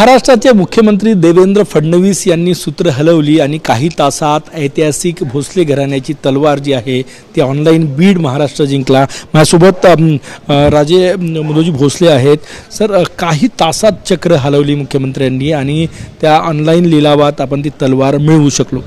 महाराष्ट्राचे मुख्यमंत्री देवेंद्र फडणवीस यांनी सूत्र हलवली आणि काही तासात ऐतिहासिक भोसले घराण्याची तलवार जी आहे ती ऑनलाईन बीड महाराष्ट्र जिंकला. माझ्यासोबत राजे मुदोजी भोसले आहेत. सर काही तासात चक्र हलवली मुख्यमंत्र्यांनी आणि त्या ऑनलाईन लिलावात आपण ती तलवार मिळवू शकलो.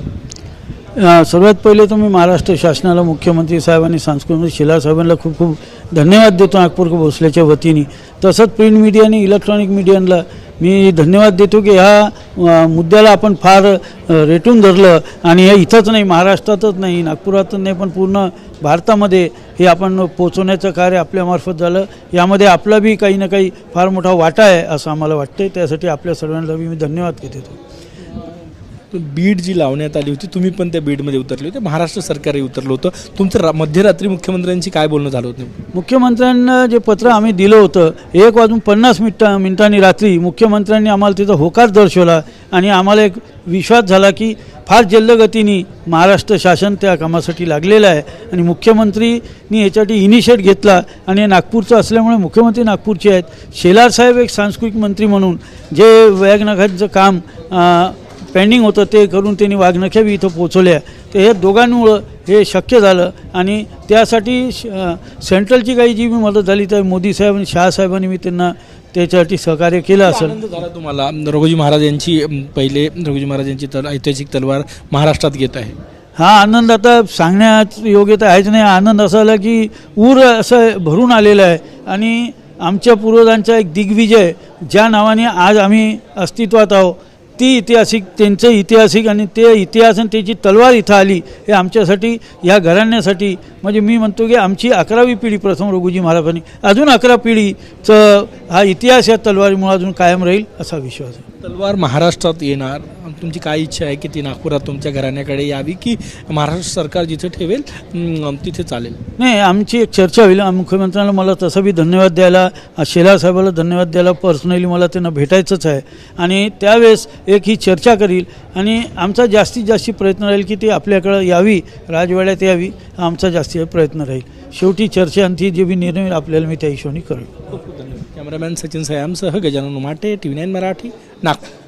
सर्वात पहिले तर मी महाराष्ट्र शासनाला मुख्यमंत्री साहेब आणि सांस्कृतिक मंत्री शिला साहेबांना खूप खूप धन्यवाद देतो नागपूर भोसल्याच्या वतीने. तसंच प्रिंट मीडिया आणि इलेक्ट्रॉनिक मीडियाला मी धन्यवाद देतो की ह्या मुद्द्याला आपण फार रेटून धरलं. आणि हे इथंच नाही महाराष्ट्रातच नाही नागपुरातच नाही पण पूर्ण भारतामध्ये हे आपण पोचवण्याचं कार्य आपल्यामार्फत झालं. यामध्ये आपला बी काही ना काही फार मोठा वाटा आहे असं आम्हाला वाटतं त्यासाठी आपल्या सर्वांना मी धन्यवाद देतो. बीड जी लावण्यात आली होती तुम्ही पण त्या बीडमध्ये उतरले होते महाराष्ट्र सरकारही उतरलं होतं. तुमचं मध्यरात्री मुख्यमंत्र्यांशी काय बोलणं झालं होतं मुख्यमंत्र्यांना जे पत्र आम्ही दिलं होतं एक वाजून पन्नास मिनिट मिनिटांनी रात्री मुख्यमंत्र्यांनी आम्हाला तिथं होकार दर्शवला आणि आम्हाला एक विश्वास झाला की फार जल्दगतीने महाराष्ट्र शासन त्या कामासाठी लागलेलं आहे आणि मुख्यमंत्रीनी याच्यासाठी इनिशिएट घेतला आणि नागपूरचं असल्यामुळे मुख्यमंत्री नागपूरचे आहेत. शेलार साहेब एक सांस्कृतिक मंत्री म्हणून जे वॅगनघाटचं काम पेंडिंग होतं ते करून त्यांनी वाघनख्या बी इथं पोचवल्या तर हे दोघांमुळं हे शक्य झालं आणि त्यासाठी श- सेंट्रलची काही जी मी मदत झाली तर मोदी साहेब आणि शहासाहेबांनी मी त्यांना त्याच्यासाठी सहकार्य केलं असेल. झाला तुम्हाला? रघुजी महाराज यांची पहिले रघुजी महाराज यांची तल ऐतिहासिक तलवार महाराष्ट्रात घेत आहे. हा आनंद आता सांगण्यात योग्य तर आहेच नाही. आनंद असा आला की ऊर असं भरून आलेलं आहे. आणि आमच्या पूर्वजांचा एक दिग्विजय ज्या नावाने आज आम्ही अस्तित्वात आहोत. ती ऐतिहासिक त्यांचं ऐतिहासिक आणि ते इतिहास आणि त्याची तलवार इथं आली हे आमच्यासाठी या घराण्यासाठी म्हणजे मी म्हणतो की आमची अकरावी पिढी प्रथम रघुजी महाराजांनी अजून अकरा पिढीचं हा इतिहास या तलवारीमुळे अजून कायम राहील असा विश्वास आहे. तलवार महाराष्ट्रात येणार तुमची काय इच्छा आहे की ती नागपुरात तुमच्या घराण्याकडे यावी की महाराष्ट्र सरकार जिथे ठेवेल तिथे चालेल? नाही आमची एक चर्चा होईल. मुख्यमंत्र्यांना मला तसं बी धन्यवाद द्यायला आ, शेलार साहेबाला धन्यवाद द्यायला पर्सनली मला त्यांना भेटायचंच आहे. आणि त्यावेळेस एक ही चर्चा करील. आणि आमचा जास्तीत जास्त प्रयत्न राहील की ती आपल्याकडं यावी राजवाड्यात यावी आमचा जास्ती प्रयत्न राहील. शेवटी चर्चा आणि ती जे बी निर्णय आपल्याला मी त्या हिशोबाने करेल. खूप खूप धन्यवाद. Cameraman Sachin सयामसह Gajanan Umate T V nine Marathi Nagpur.